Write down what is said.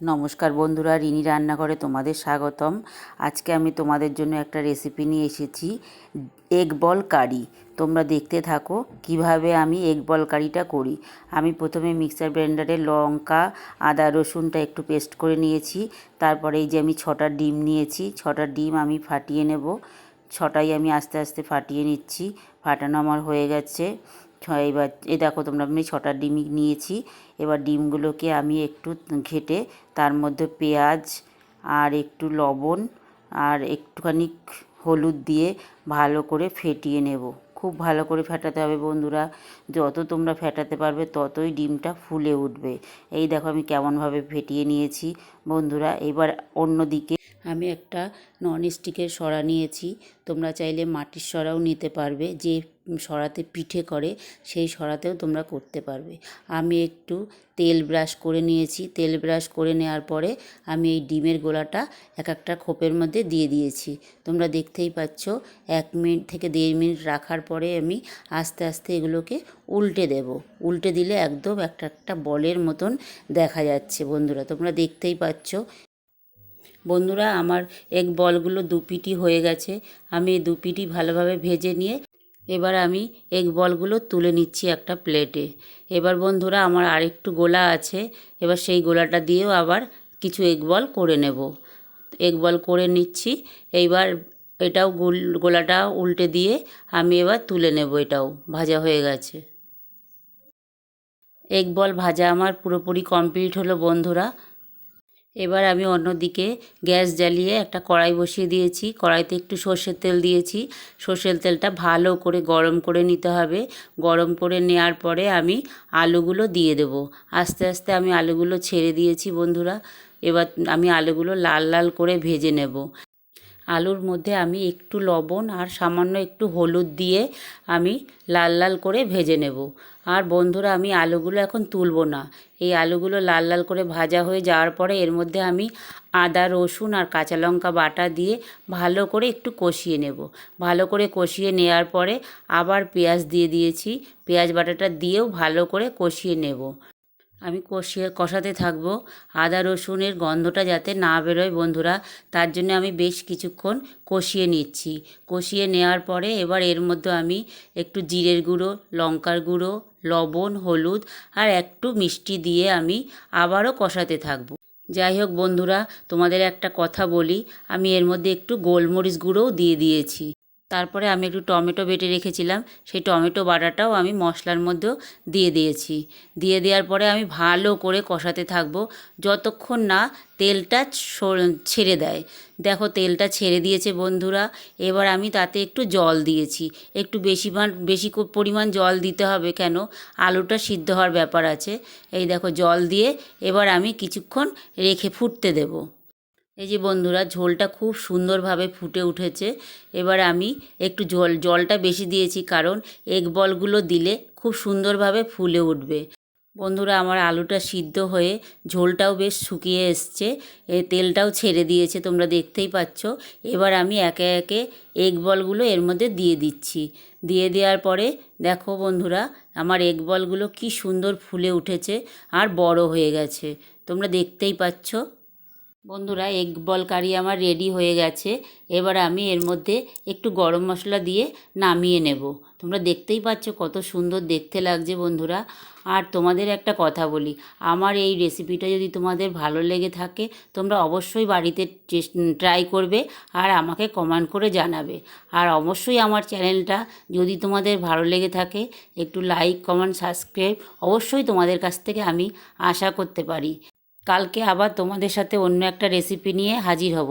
নমস্কার বন্ধুরা, রিনি রান্নাঘরে তোমাদের স্বাগতম। আজকে আমি তোমাদের জন্য একটা রেসিপি নিয়ে এসেছি এগ বল কারি তোমরা দেখতে থাকো কীভাবে আমি এগ বল কারিটা করি। আমি প্রথমে মিক্সার ব্লেন্ডারে লঙ্কা, আদা, রসুনটা একটু পেস্ট করে নিয়েছি। তারপরে এই যে আমি ছটা ডিম নিয়েছি, ছটা ডিম আমি ফাটিয়ে নেব। ছটাই আমি আস্তে আস্তে ফাটিয়ে নিচ্ছি। ফাটানো আমার হয়ে গেছে। এবার এই দেখো তোমরা, আমি ছটা ডিম নিয়েছি। এবার ডিমগুলোকে আমি একটু ঘেটে, তার মধ্যে পেঁয়াজ আর একটু লবণ আর একটুখানি হলুদ দিয়ে ভালো করে ফেটিয়ে নেব। খুব ভালো করে ফেটাতে হবে বন্ধুরা। যত তোমরা ফেটাতে পারবে, ততই ডিমটা ফুলে উঠবে। এই দেখো আমি কেমনভাবে ফেটিয়ে নিয়েছি। বন্ধুরা, এবার অন্যদিকে আমি একটা নন স্টিকের সরা নিয়েছি। তোমরা চাইলে মাটির সরাও নিতে পারবে। যে সরাতে পিঠে করে, সেই সরাতেও তোমরা করতে পারবে। আমি একটু তেল ব্রাশ করে নিয়েছি। তেল ব্রাশ করে নেওয়ার পরে আমি এই ডিমের গোলাটা এক একটা খোপের মধ্যে দিয়ে দিয়েছি। তোমরা দেখতেই পাচ্ছ, এক মিনিট থেকে দেড় মিনিট রাখার পরে আমি আস্তে আস্তে এগুলোকে উল্টে দেব। উল্টে দিলে একদম একটা একটা বলের মতন দেখা যাচ্ছে বন্ধুরা। তোমরা দেখতেই পাচ্ছ বন্ধুরা, আমার এগ বলগুলো দু পিটি হয়ে গেছে। আমি এই দু পিটি ভালোভাবে ভেজে নিয়ে এবার আমি এগ বলগুলো তুলে নিচ্ছি একটা প্লেটে। এবার বন্ধুরা, আমার আরেকটু গোলা আছে। এবার সেই গোলাটা দিয়েও আবার কিছু এগ বল করে নেব। এগ বল করে নিচ্ছি। এইবার এটাও গোল, গোলাটা উল্টে দিয়ে আমি এবার তুলে নেব এটাও। ভাজা হয়ে গেছে। এগ বল ভাজা আমার পুরোপুরি কমপ্লিট হলো বন্ধুরা। এবার আমি অন্যদিকে গ্যাস জ্বালিয়ে একটা কড়াই বসিয়ে দিয়েছি। কড়াইতে একটু সর্ষের তেল দিয়েছি। সর্ষের তেলটা ভালো করে গরম করে নিতে হবে। গরম করে নেয়ার পরে আমি আলুগুলো দিয়ে দেব। আস্তে আস্তে আমি আলুগুলো ছেড়ে দিয়েছি বন্ধুরা। এবার আমি আলুগুলো লাল লাল করে ভেজে নেব। আলুর মধ্যে আমি একটু লবণ আর সামান্য একটু হলুদ দিয়ে আমি লাল লাল করে ভেজে নেব। আর বন্ধুরা, আমি আলুগুলো এখন তুলব না। এই আলুগুলো লাল লাল করে ভাজা হয়ে যাওয়ার পরে এর মধ্যে আমি আদা, রসুন আর কাঁচা লঙ্কা বাটা দিয়ে ভালো করে একটু কষিয়ে নেব। ভালো করে কষিয়ে নেওয়ার পরে আবার পেঁয়াজ দিয়ে দিয়েছি। পেঁয়াজ বাটাটা দিয়েও ভালো করে কষিয়ে নেব। আমি কষিয়ে, কষাতে থাকব। আদা, রসুনের গন্ধটা যাতে না বেরোয় বন্ধুরা, তার জন্য আমি বেশ কিছুক্ষণ কষিয়ে নিচ্ছি। কষিয়ে নেওয়ার পরে এবার এর মধ্যে আমি একটু জিরের গুঁড়ো, লঙ্কার গুঁড়ো, লবণ, হলুদ আর একটু মিষ্টি দিয়ে আমি আবারও কষাতে থাকব। যাই হোক বন্ধুরা, তোমাদের একটা কথা বলি, আমি এর মধ্যে একটু গোলমরিচ গুঁড়োও দিয়ে দিয়েছি। তারপরে আমি একটু টমেটো বেটে রেখেছিলাম, সেই টমেটো বাটাটাও আমি মশলার মধ্যেও দিয়ে দিয়েছি। দিয়ে দেওয়ার পরে আমি ভালো করে কষাতে থাকব, যতক্ষণ না তেলটা ছেড়ে দেয়। দেখো তেলটা ছেড়ে দিয়েছে বন্ধুরা, এবার আমি তাতে একটু জল দিয়েছি। একটু বেশি বেশি পরিমাণ জল দিতে হবে কেন? আলুটা সিদ্ধ হওয়ার ব্যাপার আছে। এই দেখো জল দিয়ে এবার আমি কিছুক্ষণ রেখে ফুটতে দেবো। এই যে বন্ধুরা, ঝোলটা খুব সুন্দরভাবে ফুটে উঠেছে। এবার আমি একটু জল জলটা বেশি দিয়েছি কারণ এগ বলগুলো দিলে খুব সুন্দরভাবে ফুলে উঠবে। বন্ধুরা, আমার আলুটা সিদ্ধ হয়ে ঝোলটাও বেশ শুকিয়ে এসছে। এ তেলটাও ছেড়ে দিয়েছে, তোমরা দেখতেই পাচ্ছ। এবার আমি একে একে এগ বলগুলো এর মধ্যে দিয়ে দিচ্ছি। দিয়ে দেওয়ার পরে দেখো বন্ধুরা, আমার এগ বলগুলো কি সুন্দর ফুলে উঠেছে আর বড় হয়ে গেছে। তোমরা দেখতেই পাচ্ছ। বন্ধুরা এগ বল কারি আমার রেডি হয়ে গেছে। এবার আমি এর মধ্যে একটু গরম মশলা দিয়ে নামিয়ে নেব। তোমরা দেখতেই পাচ্ছ কত সুন্দর দেখতে লাগছে বন্ধুরা। আর তোমাদের একটা কথা বলি, আমার এই রেসিপিটা যদি তোমাদের ভালো লেগে থাকে, তোমরা অবশ্যই বাড়িতে ট্রাই করবে আর আমাকে কমেন্ট করে জানাবে। আর অবশ্যই আমার চ্যানেলটা যদি তোমাদের ভালো লেগে থাকে, একটু লাইক কমেন্ট সাবস্ক্রাইব অবশ্যই তোমাদের কাছ থেকে আমি আশা করতে পারি। কালকে আবার তোমাদের সাথে অন্য একটা রেসিপি নিয়ে হাজির হব।